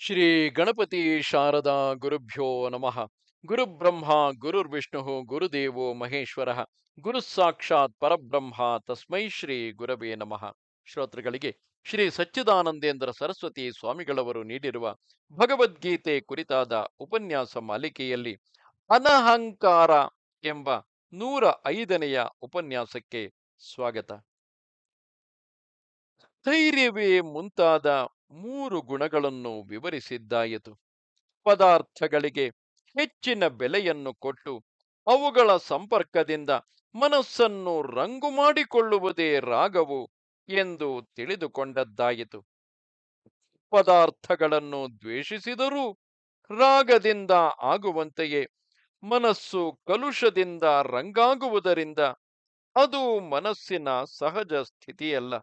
ಶ್ರೀ ಗಣಪತಿ ಶಾರದಾ ಗುರುಭ್ಯೋ ನಮಃ. ಗುರುಬ್ರಹ್ಮ ಗುರುರ್ವಿಷ್ಣು ಗುರುದೇವೋ ಮಹೇಶ್ವರ. ಗುರು ಸಾಕ್ಷಾತ್ ಪರಬ್ರಹ್ಮ, ತಸ್ಮೈ ಶ್ರೀ ಗುರವೇ ನಮಃ. ಶ್ರೋತೃಗಳಿಗೆ, ಶ್ರೀ ಸಚ್ಚಿದಾನಂದೇಂದ್ರ ಸರಸ್ವತಿ ಸ್ವಾಮಿಗಳವರು ನೀಡಿರುವ ಭಗವದ್ಗೀತೆ ಕುರಿತಾದ ಉಪನ್ಯಾಸ ಮಾಲಿಕೆಯಲ್ಲಿ ಅನಹಂಕಾರ ಎಂಬ ನೂರ ಐದನೆಯ ಉಪನ್ಯಾಸಕ್ಕೆ ಸ್ವಾಗತ. ಧೈರ್ಯವೇ ಮುಂತಾದ ಮೂರು ಗುಣಗಳನ್ನು ವಿವರಿಸಿದ್ದಾಯಿತು. ಪದಾರ್ಥಗಳಿಗೆ ಹೆಚ್ಚಿನ ಬೆಲೆಯನ್ನು ಕೊಟ್ಟು ಅವುಗಳ ಸಂಪರ್ಕದಿಂದ ಮನಸ್ಸನ್ನು ರಂಗು ಮಾಡಿಕೊಳ್ಳುವುದೇ ರಾಗವು ಎಂದು ತಿಳಿದುಕೊಂಡದ್ದಾಯಿತು. ಪದಾರ್ಥಗಳನ್ನು ದ್ವೇಷಿಸಿದರೂ ರಾಗದಿಂದ ಆಗುವಂತೆಯೇ, ಮನಸ್ಸು ಕಲುಷದಿಂದ ರಂಗಾಗುವುದರಿಂದ ಅದು ಮನಸ್ಸಿನ ಸಹಜ ಸ್ಥಿತಿಯಲ್ಲ.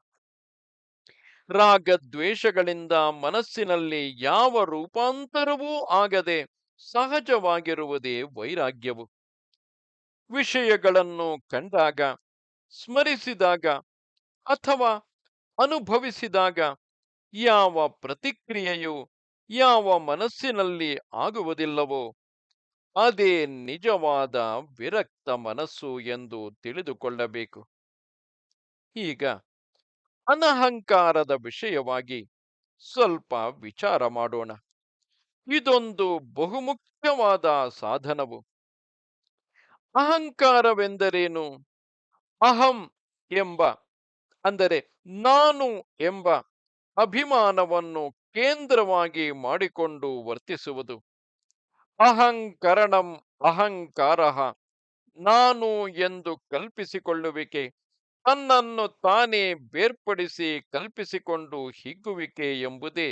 ರಾಗದ್ವೇಷಗಳಿಂದ ಮನಸ್ಸಿನಲ್ಲಿ ಯಾವ ರೂಪಾಂತರವೂ ಆಗದೆ ಸಹಜವಾಗಿರುವುದೇ ವೈರಾಗ್ಯವು. ವಿಷಯಗಳನ್ನು ಕಂಡಾಗ, ಸ್ಮರಿಸಿದಾಗ ಅಥವಾ ಅನುಭವಿಸಿದಾಗ ಯಾವ ಪ್ರತಿಕ್ರಿಯೆಯು ಯಾವ ಮನಸ್ಸಿನಲ್ಲಿ ಆಗುವುದಿಲ್ಲವೋ, ಅದೇ ನಿಜವಾದ ವಿರಕ್ತ ಮನಸ್ಸು ಎಂದು ತಿಳಿದುಕೊಳ್ಳಬೇಕು. ಈಗ ಅನಹಂಕಾರದ ವಿಷಯವಾಗಿ ಸ್ವಲ್ಪ ವಿಚಾರ ಮಾಡೋಣ. ಇದೊಂದು ಬಹುಮುಖ್ಯವಾದ ಸಾಧನವು. ಅಹಂಕಾರವೆಂದರೇನು? ಅಹಂ ಎಂಬ, ಅಂದರೆ ನಾನು ಎಂಬ ಅಭಿಮಾನವನ್ನು ಕೇಂದ್ರವಾಗಿ ಮಾಡಿಕೊಂಡು ವರ್ತಿಸುವುದು. ಅಹಂಕರಣಂ ಅಹಂಕಾರ, ನಾನು ಎಂದು ಕಲ್ಪಿಸಿಕೊಳ್ಳುವಿಕೆ. ತನ್ನನ್ನು ತಾನೇ ಬೇರ್ಪಡಿಸಿ ಕಲ್ಪಿಸಿಕೊಂಡು ಹಿಗ್ಗುವಿಕೆ ಎಂಬುದೇ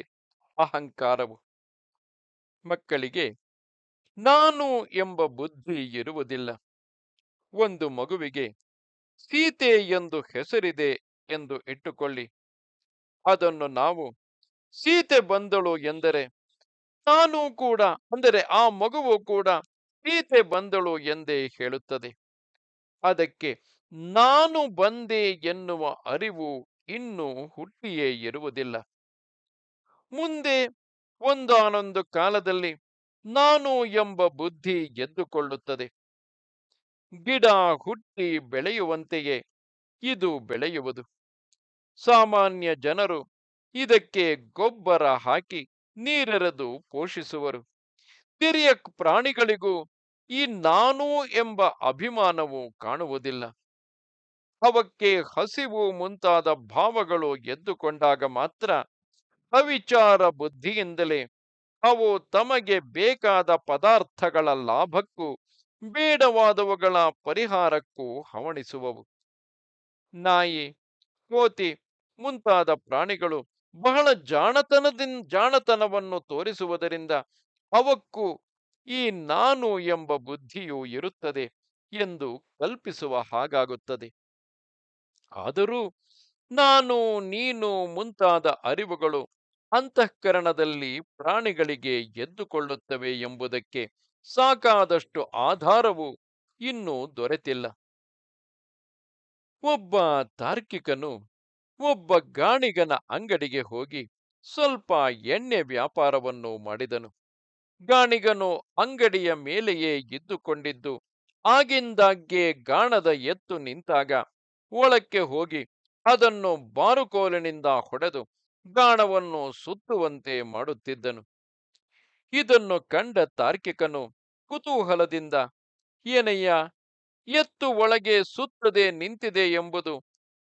ಅಹಂಕಾರವು. ಮಕ್ಕಳಿಗೆ, ನಾನು ಎಂಬ ಬುದ್ಧಿ ಇರುವುದಿಲ್ಲ. ಒಂದು ಮಗುವಿಗೆ ಸೀತೆ ಎಂದು ಹೆಸರಿದೆ ಎಂದು ಇಟ್ಟುಕೊಳ್ಳಿ. ಅದನ್ನು ನಾವು ಸೀತೆ ಬಂದಳು ಎಂದರೆ ನಾನು ಕೂಡ, ಅಂದರೆ ಆ ಮಗುವು ಕೂಡ ಸೀತೆ ಬಂದಳು ಎಂದೇ ಹೇಳುತ್ತದೆ. ಅದಕ್ಕೆ ನಾನು ಬಂದೆ ಎನ್ನುವ ಅರಿವು ಇನ್ನೂ ಹುಟ್ಟಿಯೇ ಇರುವುದಿಲ್ಲ. ಮುಂದೆ ಒಂದಾನೊಂದು ಕಾಲದಲ್ಲಿ ನಾನು ಎಂಬ ಬುದ್ಧಿ ಎದ್ದುಕೊಳ್ಳುತ್ತದೆ ಗಿಡ ಹುಟ್ಟಿ ಬೆಳೆಯುವಂತೆಯೇ ಇದು ಬೆಳೆಯುವುದು. ಸಾಮಾನ್ಯ ಜನರು ಇದಕ್ಕೆ ಗೊಬ್ಬರ ಹಾಕಿ ನೀರೆರೆದು ಪೋಷಿಸುವರು. ತಿರಿಯ ಪ್ರಾಣಿಗಳಿಗೂ ಈ ನಾನು ಎಂಬ ಅಭಿಮಾನವು ಕಾಣುವುದಿಲ್ಲ. ಅವಕ್ಕೆ ಹಸಿವು ಮುಂತಾದ ಭಾವಗಳು ಎದ್ದುಕೊಂಡಾಗ ಮಾತ್ರ ಅವಿಚಾರ ಬುದ್ಧಿಯಿಂದಲೇ ಅವು ತಮಗೆ ಬೇಕಾದ ಪದಾರ್ಥಗಳ ಲಾಭಕ್ಕೂ ಬೇಡವಾದವುಗಳ ಪರಿಹಾರಕ್ಕೂ ಹವಣಿಸುವವು. ನಾಯಿ, ಕೋತಿ ಮುಂತಾದ ಪ್ರಾಣಿಗಳು ಬಹಳ ಜಾಣತನದಿಂದ ಜಾಣತನವನ್ನು ತೋರಿಸುವುದರಿಂದ ಅವಕ್ಕೂ ಈ ನಾನು ಎಂಬ ಬುದ್ಧಿಯು ಇರುತ್ತದೆ ಎಂದು ಕಲ್ಪಿಸುವ ಹಾಗಾಗುತ್ತದೆ. ಆದರೂ ನಾನು, ನೀನು ಮುಂತಾದ ಅರಿವುಗಳು ಅಂತಃಕರಣದಲ್ಲಿ ಪ್ರಾಣಿಗಳಿಗೆ ಎದ್ದುಕೊಳ್ಳುತ್ತವೆ ಎಂಬುದಕ್ಕೆ ಸಾಕಾದಷ್ಟು ಆಧಾರವು ಇನ್ನೂ ದೊರೆತಿಲ್ಲ. ಒಬ್ಬ ತಾರ್ಕಿಕನು ಒಬ್ಬ ಗಾಣಿಗನ ಅಂಗಡಿಗೆ ಹೋಗಿ ಸ್ವಲ್ಪ ಎಣ್ಣೆ ವ್ಯಾಪಾರವನ್ನು ಮಾಡಿದನು. ಗಾಣಿಗನು ಅಂಗಡಿಯ ಮೇಲೆಯೇ ಇದ್ದುಕೊಂಡಿದ್ದು, ಆಗಿಂದಾಗ್ಗೆ ಗಾಣದ ಎತ್ತು ನಿಂತಾಗ ಒಳಕ್ಕೆ ಹೋಗಿ ಅದನ್ನು ಬಾರುಕೋಲಿನಿಂದ ಹೊಡೆದು ಗಾಣವನ್ನು ಸುತ್ತುವಂತೆ ಮಾಡುತ್ತಿದ್ದನು. ಇದನ್ನು ಕಂಡ ತಾರ್ಕಿಕನು ಕುತೂಹಲದಿಂದ, ಏನಯ್ಯ, ಎತ್ತು ಒಳಗೆ ಸುತ್ತದೆ ನಿಂತಿದೆ ಎಂಬುದು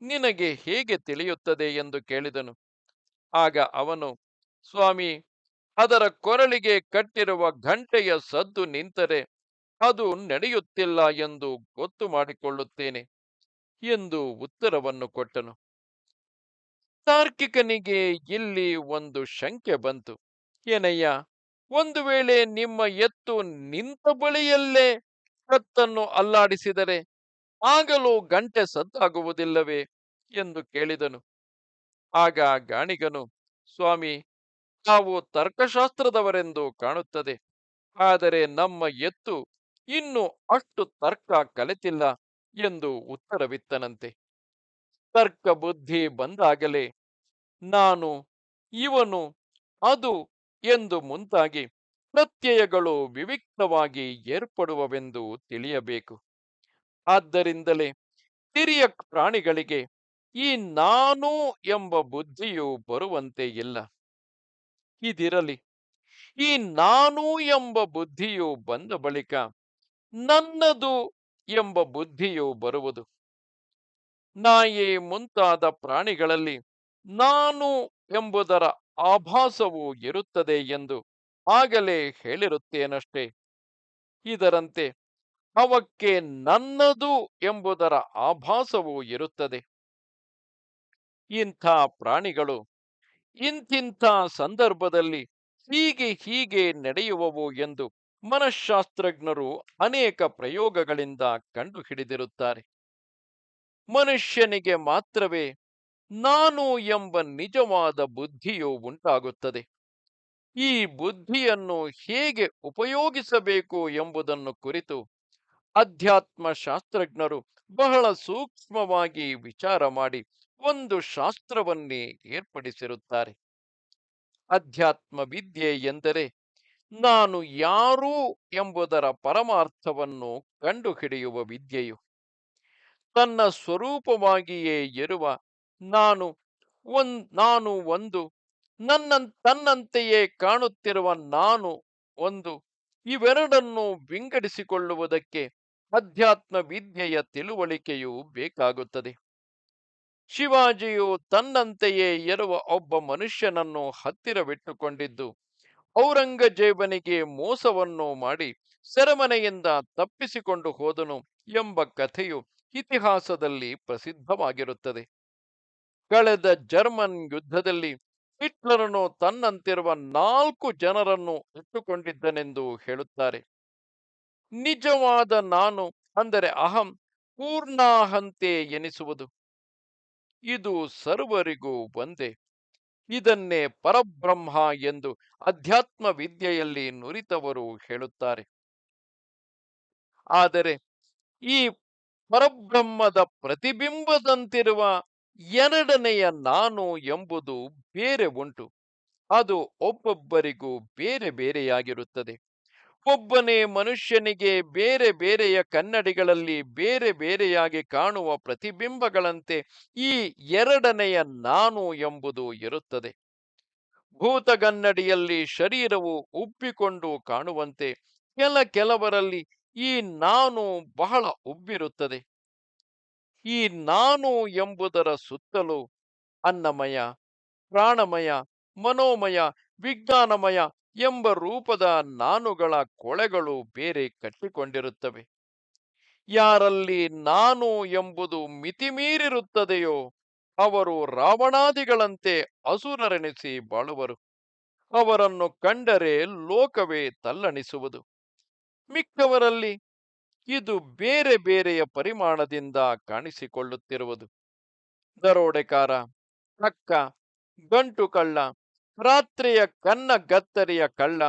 ನಿನಗೆ ಹೇಗೆ ತಿಳಿಯುತ್ತದೆ? ಎಂದು ಕೇಳಿದನು. ಆಗ ಅವನು, ಸ್ವಾಮಿ, ಅದರ ಕೊರಳಿಗೆ ಕಟ್ಟಿರುವ ಘಂಟೆಯ ಸದ್ದು ನಿಂತರೆ ಅದು ನಡೆಯುತ್ತಿಲ್ಲ ಎಂದು ಗೊತ್ತು ಮಾಡಿಕೊಳ್ಳುತ್ತೇನೆ. ಎಂದು ಉತ್ತರವನ್ನು ಕೊಟ್ಟನು. ತಾರ್ಕಿಕನಿಗೆ ಇಲ್ಲಿ ಒಂದು ಶಂಕೆ ಬಂತು. ಏನಯ್ಯ, ಒಂದು ವೇಳೆ ನಿಮ್ಮ ಎತ್ತು ನಿಂತ ಬಳಿಯಲ್ಲೇ ಕತ್ತನ್ನು ಅಲ್ಲಾಡಿಸಿದರೆ ಆಗಲೂ ಗಂಟೆ ಸದ್ದಾಗುವುದಿಲ್ಲವೇ ಎಂದು ಕೇಳಿದನು. ಆಗ ಗಾಣಿಗನು, ಸ್ವಾಮಿ ನಾವು ತರ್ಕಶಾಸ್ತ್ರದವರೆಂದು ಕಾಣುತ್ತದೆ. ಆದರೆ ನಮ್ಮ ಎತ್ತು ಇನ್ನು ಅಷ್ಟು ತರ್ಕ ಕಲಿತಿಲ್ಲ. ಎಂದು ಉತ್ತರವಿತ್ತನಂತೆ. ತರ್ಕ ಬುದ್ಧಿ ಬಂದಾಗಲೇ, ನಾನು, ಇವನು, ಅದು ಎಂದು ಮುಂತಾಗಿ ಪ್ರತ್ಯಯಗಳು ವಿವಿಕ್ತವಾಗಿ ಏರ್ಪಡುವವೆಂದು ತಿಳಿಯಬೇಕು. ಆದ್ದರಿಂದಲೇ ಹಿರಿಯ ಪ್ರಾಣಿಗಳಿಗೆ ಈ ನಾನು ಎಂಬ ಬುದ್ಧಿಯು ಬರುವಂತೆ ಇಲ್ಲ. ಇದಿರಲಿ, ಈ ನಾನು ಎಂಬ ಬುದ್ಧಿಯು ಬಂದ ಬಳಿಕ ನನ್ನದು ಎಂಬ ಬುದ್ಧಿಯು ಬರುವುದು. ನಾಯಿ ಮುಂತಾದ ಪ್ರಾಣಿಗಳಲ್ಲಿ ನಾನು ಎಂಬುದರ ಆಭಾಸವು ಇರುತ್ತದೆ ಎಂದು ಆಗಲೇ ಹೇಳಿರುತ್ತೇನಷ್ಟೇ. ಇದರಂತೆ ಅವಕ್ಕೆ ನನ್ನದು ಎಂಬುದರ ಆಭಾಸವೂ ಇರುತ್ತದೆ. ಇಂಥ ಪ್ರಾಣಿಗಳು ಇಂತಿಂಥ ಸಂದರ್ಭದಲ್ಲಿ ಹೀಗೆ ಹೀಗೆ ನಡೆಯುವವು ಎಂದು ಮನಃಶಾಸ್ತ್ರಜ್ಞರು ಅನೇಕ ಪ್ರಯೋಗಗಳಿಂದ ಕಂಡುಹಿಡಿದಿರುತ್ತಾರೆ. ಮನುಷ್ಯನಿಗೆ ಮಾತ್ರವೇ ನಾನು ಎಂಬ ನಿಜವಾದ ಬುದ್ಧಿಯು ಉಂಟಾಗುತ್ತದೆ. ಈ ಬುದ್ಧಿಯನ್ನು ಹೇಗೆ ಉಪಯೋಗಿಸಬೇಕು ಎಂಬುದನ್ನು ಕುರಿತು ಅಧ್ಯಾತ್ಮ ಶಾಸ್ತ್ರಜ್ಞರು ಬಹಳ ಸೂಕ್ಷ್ಮವಾಗಿ ವಿಚಾರ ಮಾಡಿ ಒಂದು ಶಾಸ್ತ್ರವನ್ನೇ ಏರ್ಪಡಿಸಿರುತ್ತಾರೆ. ಅಧ್ಯಾತ್ಮ ವಿದ್ಯೆ ಎಂದರೆ ನಾನು ಯಾರು ಎಂಬುದರ ಪರಮಾರ್ಥವನ್ನು ಕಂಡುಹಿಡಿಯುವ ವಿದ್ಯೆಯು ತನ್ನ ಸ್ವರೂಪವಾಗಿಯೇ ಇರುವ ನಾನು ಒನ್, ನಾನು ಒಂದು ನನ್ನ ತನ್ನಂತೆಯೇ ಕಾಣುತ್ತಿರುವ ನಾನು ಒಂದು, ಇವೆರಡನ್ನು ವಿಂಗಡಿಸಿಕೊಳ್ಳುವುದಕ್ಕೆ ಅಧ್ಯಾತ್ಮ ವಿದ್ಯೆಯ ತಿಳುವಳಿಕೆಯು ಬೇಕಾಗುತ್ತದೆ. ಶಿವಾಜಿಯು ತನ್ನಂತೆಯೇ ಇರುವ ಒಬ್ಬ ಮನುಷ್ಯನನ್ನು ಹತ್ತಿರವಿಟ್ಟುಕೊಂಡಿದ್ದು ಔರಂಗಜೇಬನಿಗೆ ಮೋಸವನ್ನು ಮಾಡಿ ಸೆರೆಮನೆಯಿಂದ ತಪ್ಪಿಸಿಕೊಂಡು ಹೋದನು ಎಂಬ ಕಥೆಯು ಇತಿಹಾಸದಲ್ಲಿ ಪ್ರಸಿದ್ಧವಾಗಿರುತ್ತದೆ. ಕಳೆದ ಜರ್ಮನ್ ಯುದ್ಧದಲ್ಲಿ ಹಿಟ್ಲರನು ತನ್ನಂತಿರುವ ನಾಲ್ಕು ಜನರನ್ನು ಇಟ್ಟುಕೊಂಡಿದ್ದನೆಂದು ಹೇಳುತ್ತಾರೆ. ನಿಜವಾದ ನಾನು ಅಂದರೆ ಅಹಂ ಪೂರ್ಣಾಹಂತೆ ಎನಿಸುವುದು. ಇದು ಸರ್ವರಿಗೂ ಒಂದೇ. ಇದನ್ನೇ ಪರಬ್ರಹ್ಮ ಎಂದು ಅಧ್ಯಾತ್ಮ ವಿದ್ಯೆಯಲ್ಲಿ ನುರಿತವರು ಹೇಳುತ್ತಾರೆ. ಆದರೆ ಈ ಪರಬ್ರಹ್ಮದ ಪ್ರತಿಬಿಂಬದಂತಿರುವ ಎರಡನೆಯ ನಾನು ಎಂಬುದು ಬೇರೆ ಉಂಟು. ಅದು ಒಬ್ಬೊಬ್ಬರಿಗೂ ಬೇರೆ ಬೇರೆಯಾಗಿರುತ್ತದೆ. ಒಬ್ಬನೇ ಮನುಷ್ಯನಿಗೆ ಬೇರೆ ಬೇರೆಯ ಕನ್ನಡಿಗಳಲ್ಲಿ ಬೇರೆ ಬೇರೆಯಾಗಿ ಕಾಣುವ ಪ್ರತಿಬಿಂಬಗಳಂತೆ ಈ ಎರಡನೆಯ ನಾನು ಎಂಬುದು ಇರುತ್ತದೆ. ಭೂತಗನ್ನಡಿಯಲ್ಲಿ ಶರೀರವು ಉಬ್ಬಿಕೊಂಡು ಕಾಣುವಂತೆ ಕೆಲ ಕೆಲವರಲ್ಲಿ ಈ ನಾನು ಬಹಳ ಉಬ್ಬಿರುತ್ತದೆ. ಈ ನಾನು ಎಂಬುದರ ಸುತ್ತಲೂ ಅನ್ನಮಯ, ಪ್ರಾಣಮಯ, ಮನೋಮಯ, ವಿಜ್ಞಾನಮಯ ಎಂಬ ರೂಪದ ನಾನುಗಳ ಕೊಳೆಗಳು ಬೇರೆ ಕಟ್ಟಿಕೊಂಡಿರುತ್ತವೆ. ಯಾರಲ್ಲಿ ನಾನು ಎಂಬುದು ಮಿತಿಮೀರಿರುತ್ತದೆಯೋ ಅವರು ರಾವಣಾದಿಗಳಂತೆ ಅಸುರರೆನಿಸಿ ಬಾಳುವರು. ಅವರನ್ನು ಕಂಡರೆ ಲೋಕವೇ ತಲ್ಲಣಿಸುವುದು. ಮಿಕ್ಕವರಲ್ಲಿ ಇದು ಬೇರೆ ಬೇರೆಯ ಪರಿಮಾಣದಿಂದ ಕಾಣಿಸಿಕೊಳ್ಳುತ್ತಿರುವುದು. ದರೋಡೆಕಾರ ಕಕ್ಕ ಗಂಟು ಕಳ್ಳ ರಾತ್ರಿಯ ಕನ್ನ ಗತ್ತರಿಯ ಕಳ್ಳ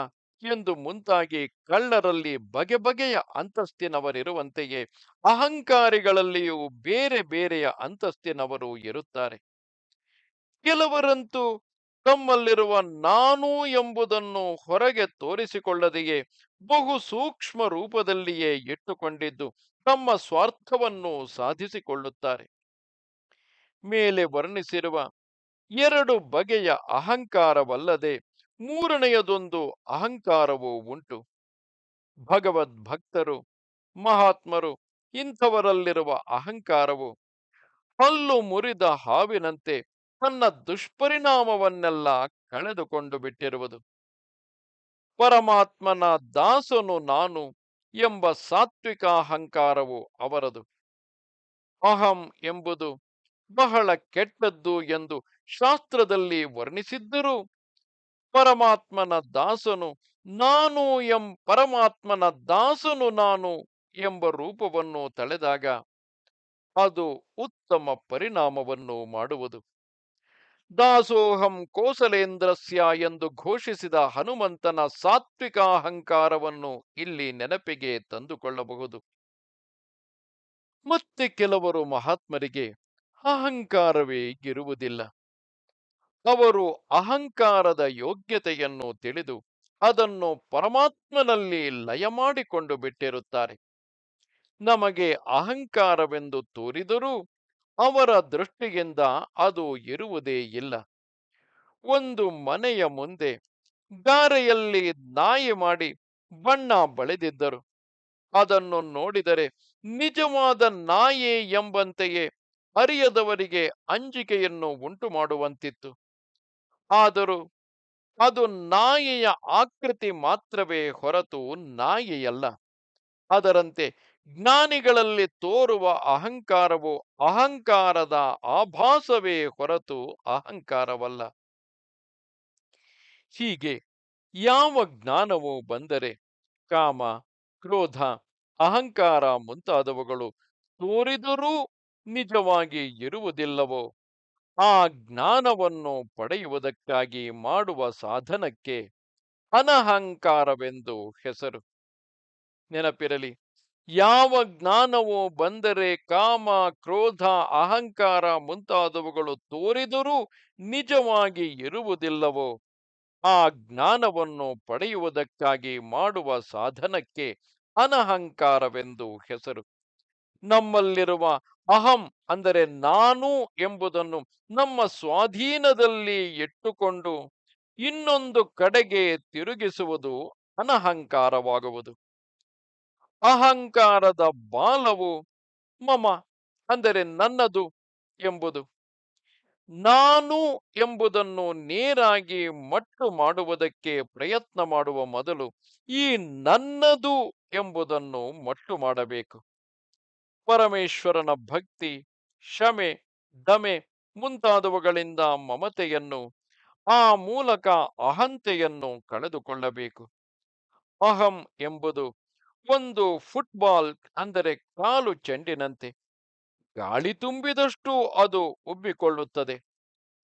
ಎಂದು ಮುಂತಾಗಿ ಕಳ್ಳರಲ್ಲಿ ಬಗೆ ಬಗೆಯ ಅಂತಸ್ತಿನವರಿರುವಂತೆಯೇ ಅಹಂಕಾರಿಗಳಲ್ಲಿಯೂ ಬೇರೆ ಬೇರೆಯ ಅಂತಸ್ತಿನವರು ಇರುತ್ತಾರೆ. ಕೆಲವರಂತೂ ತಮ್ಮಲ್ಲಿರುವ ನಾನು ಎಂಬುದನ್ನು ಹೊರಗೆ ತೋರಿಸಿಕೊಳ್ಳದೆಯೇ ಬಹು ಸೂಕ್ಷ್ಮ ರೂಪದಲ್ಲಿಯೇ ಇಟ್ಟುಕೊಂಡಿದ್ದು ತಮ್ಮ ಸ್ವಾರ್ಥವನ್ನು ಸಾಧಿಸಿಕೊಳ್ಳುತ್ತಾರೆ. ಮೇಲೆ ವರ್ಣಿಸಿರುವ ಎರಡು ಬಗೆಯ ಅಹಂಕಾರವಲ್ಲದೆ ಮೂರನೆಯದೊಂದು ಅಹಂಕಾರವೂ ಉಂಟು. ಭಗವದ್ ಭಕ್ತರು ಮಹಾತ್ಮರು ಇಂಥವರಲ್ಲಿರುವ ಅಹಂಕಾರವು ಹಲ್ಲು ಮುರಿದ ಹಾವಿನಂತೆ ತನ್ನ ದುಷ್ಪರಿಣಾಮವನ್ನೆಲ್ಲ ಕಳೆದುಕೊಂಡು ಬಿಟ್ಟಿರುವುದು. ಪರಮಾತ್ಮನ ದಾಸನು ನಾನು ಎಂಬ ಸಾತ್ವಿಕ ಅಹಂಕಾರವು ಅವರದು. ಅಹಂ ಎಂಬುದು ಬಹಳ ಕೆಟ್ಟದ್ದು ಎಂದು ಶಾಸ್ತ್ರದಲ್ಲಿ ವರ್ಣಿಸಿದ್ದರು. ಪರಮಾತ್ಮನ ದಾಸನು, ನಾನು ಎಂ ಪರಮಾತ್ಮನ ದಾಸನು ನಾನು ಎಂಬ ರೂಪವನ್ನು ತಳೆದಾಗ ಅದು ಉತ್ತಮ ಪರಿಣಾಮವನ್ನು ಮಾಡುವುದು. ದಾಸೋಹಂ ಕೋಸಲೇಂದ್ರಸ್ಯ ಎಂದು ಘೋಷಿಸಿದ ಹನುಮಂತನ ಸಾತ್ವಿಕ ಅಹಂಕಾರವನ್ನು ಇಲ್ಲಿ ನೆನಪಿಗೆ ತಂದುಕೊಳ್ಳಬಹುದು. ಮತ್ತೆ ಕೆಲವರು ಮಹಾತ್ಮರಿಗೆ ಅಹಂಕಾರವೇ ಇರುವುದಿಲ್ಲ. ಅವರು ಅಹಂಕಾರದ ಯೋಗ್ಯತೆಯನ್ನು ತಿಳಿದು ಅದನ್ನು ಪರಮಾತ್ಮನಲ್ಲಿ ಲಯ ಮಾಡಿಕೊಂಡು ಬಿಟ್ಟಿರುತ್ತಾರೆ. ನಮಗೆ ಅಹಂಕಾರವೆಂದು ತೋರಿದರೂ ಅವರ ದೃಷ್ಟಿಯಿಂದ ಅದು ಇರುವುದೇ ಇಲ್ಲ. ಒಂದು ಮನೆಯ ಮುಂದೆ ಗಾರೆಯಲ್ಲಿ ನಾಯಿ ಮಾಡಿ ಬಣ್ಣ ಬಳೆದಿದ್ದರು. ಅದನ್ನು ನೋಡಿದರೆ ನಿಜವಾದ ನಾಯಿ ಎಂಬಂತೆಯೇ ಅರಿಯದವರಿಗೆ ಅಂಜಿಕೆಯನ್ನು ಉಂಟು ಮಾಡುವಂತಿತ್ತು ಆದರೂ ಅದು ನಾಯಿಯ ಆಕೃತಿ ಮಾತ್ರವೇ ಹೊರತು ನಾಯಿಯಲ್ಲ. ಅದರಂತೆ ಜ್ಞಾನಿಗಳಲ್ಲಿ ತೋರುವ ಅಹಂಕಾರವು ಅಹಂಕಾರದ ಆಭಾಸವೇ ಹೊರತು ಅಹಂಕಾರವಲ್ಲ. ಹೀಗೆ ಯಾವ ಜ್ಞಾನವು ಬಂದರೆ ಕಾಮ, ಕ್ರೋಧ, ಅಹಂಕಾರ ಮುಂತಾದವುಗಳು ತೋರಿದರೂ ನಿಜವಾಗಿ ಇರುವುದಿಲ್ಲವೋ? ಆ ಜ್ಞಾನವನ್ನು ಪಡೆಯುವುದಕ್ಕಾಗಿ ಮಾಡುವ ಸಾಧನಕ್ಕೆ ಅನಹಂಕಾರವೆಂದು ಹೆಸರು. ನೆನಪಿರಲಿ, ಯಾವ ಜ್ಞಾನವು ಬಂದರೆ ಕಾಮ, ಕ್ರೋಧ, ಅಹಂಕಾರ ಮುಂತಾದವುಗಳು ತೋರಿದರೂ ನಿಜವಾಗಿ ಇರುವುದಿಲ್ಲವೋ, ಆ ಜ್ಞಾನವನ್ನು ಪಡೆಯುವುದಕ್ಕಾಗಿ ಮಾಡುವ ಸಾಧನಕ್ಕೆ ಅನಹಂಕಾರವೆಂದು ಹೆಸರು. ನಮ್ಮಲ್ಲಿರುವ ಅಹಂ ಅಂದರೆ ನಾನು ಎಂಬುದನ್ನು ನಮ್ಮ ಸ್ವಾಧೀನದಲ್ಲಿ ಇಟ್ಟುಕೊಂಡು ಇನ್ನೊಂದು ಕಡೆಗೆ ತಿರುಗಿಸುವುದು ಅನಹಂಕಾರವಾಗುವುದು. ಅಹಂಕಾರದ ಬಾಲವು ಮಮ ಅಂದರೆ ನನ್ನದು ಎಂಬುದು. ನಾನು ಎಂಬುದನ್ನು ನೇರಾಗಿ ಮಟ್ಟು ಮಾಡುವುದಕ್ಕೆ ಪ್ರಯತ್ನ ಮಾಡುವ ಮೊದಲು ಈ ನನ್ನದು ಎಂಬುದನ್ನು ಮಟ್ಟು ಮಾಡಬೇಕು. ಪರಮೇಶ್ವರನ ಭಕ್ತಿ, ಶಮೆ, ದಮೆ ಮುಂತಾದವುಗಳಿಂದ ಮಮತೆಯನ್ನು, ಆ ಮೂಲಕ ಅಹಂತೆಯನ್ನು ಕಳೆದುಕೊಳ್ಳಬೇಕು. ಅಹಂ ಎಂಬುದು ಒಂದು ಫುಟ್ಬಾಲ್ ಅಂದರೆ ಕಾಲು ಚೆಂಡಿನಂತೆ. ಗಾಳಿ ತುಂಬಿದಷ್ಟು ಅದು ಉಬ್ಬಿಕೊಳ್ಳುತ್ತದೆ.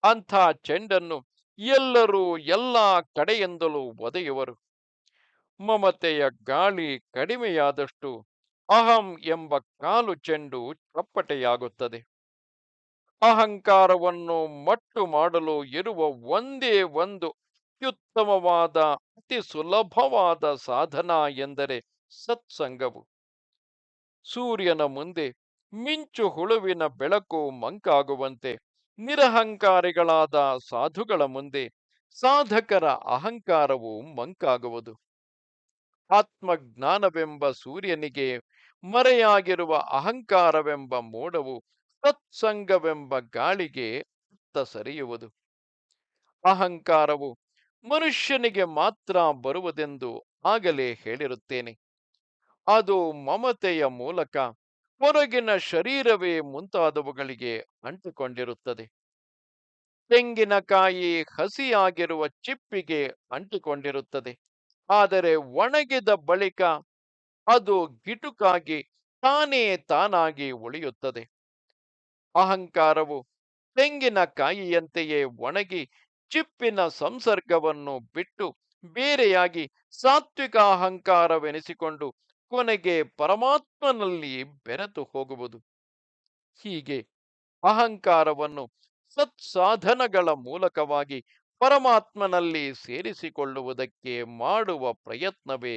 ಅಂಥ ಚೆಂಡನ್ನು ಎಲ್ಲರೂ ಎಲ್ಲ ಕಡೆಯಿಂದಲೂ ಒದೆಯುವರು. ಮಮತೆಯ ಗಾಳಿ ಕಡಿಮೆಯಾದಷ್ಟು ಅಹಂ ಎಂಬ ಕಾಲು ಚೆಂಡು ಚಪ್ಪಟೆಯಾಗುತ್ತದೆ. ಅಹಂಕಾರವನ್ನು ಮಟ್ಟು ಮಾಡಲು ಇರುವ ಒಂದೇ ಒಂದು ಅತ್ಯುತ್ತಮವಾದ, ಅತಿ ಸುಲಭವಾದ ಸಾಧನ ಎಂದರೆ ಸತ್ಸಂಗವು. ಸೂರ್ಯನ ಮುಂದೆ ಮಿಂಚು ಹುಳುವಿನ ಬೆಳಕು ಮಂಕಾಗುವಂತೆ, ನಿರಹಂಕಾರಿಗಳಾದ ಸಾಧುಗಳ ಮುಂದೆ ಸಾಧಕರ ಅಹಂಕಾರವು ಮಂಕಾಗುವುದು. ಆತ್ಮಜ್ಞಾನವೆಂಬ ಸೂರ್ಯನಿಗೆ ಮರೆಯಾಗಿರುವ ಅಹಂಕಾರವೆಂಬ ಮೋಡವು ಸತ್ಸಂಗವೆಂಬ ಗಾಳಿಗೆ ಅತ್ತ ಸರಿಯುವುದು. ಅಹಂಕಾರವು ಮನುಷ್ಯನಿಗೆ ಮಾತ್ರ ಬರುವುದೆಂದು ಆಗಲೇ ಹೇಳಿರುತ್ತೇನೆ. ಅದು ಮಮತೆಯ ಮೂಲಕ ಹೊರಗಿನ ಶರೀರವೇ ಮುಂತಾದವುಗಳಿಗೆ ಅಂಟಿಕೊಂಡಿರುತ್ತದೆ. ತೆಂಗಿನಕಾಯಿ ಹಸಿಯಾಗಿರುವ ಚಿಪ್ಪಿಗೆ ಅಂಟಿಕೊಂಡಿರುತ್ತದೆ. ಆದರೆ ಒಣಗಿದ ಬಳಿಕ ಅದು ಗಿಟುಕಾಗಿ ತಾನೇ ತಾನಾಗಿ ಉಳಿಯುತ್ತದೆ. ಅಹಂಕಾರವು ತೆಂಗಿನಕಾಯಿಯಂತೆಯೇ ಒಣಗಿ ಚಿಪ್ಪಿನ ಸಂಸರ್ಗವನ್ನು ಬಿಟ್ಟು ಬೇರೆಯಾಗಿ ಸಾತ್ವಿಕ ಅಹಂಕಾರವೆನಿಸಿಕೊಂಡು ಕೊನೆಗೆ ಪರಮಾತ್ಮನಲ್ಲಿ ಬೆರೆತು ಹೋಗುವುದು. ಹೀಗೆ ಅಹಂಕಾರವನ್ನು ಸತ್ಸಾಧನಗಳ ಮೂಲಕವಾಗಿ ಪರಮಾತ್ಮನಲ್ಲಿ ಸೇರಿಸಿಕೊಳ್ಳುವುದಕ್ಕೆ ಮಾಡುವ ಪ್ರಯತ್ನವೇ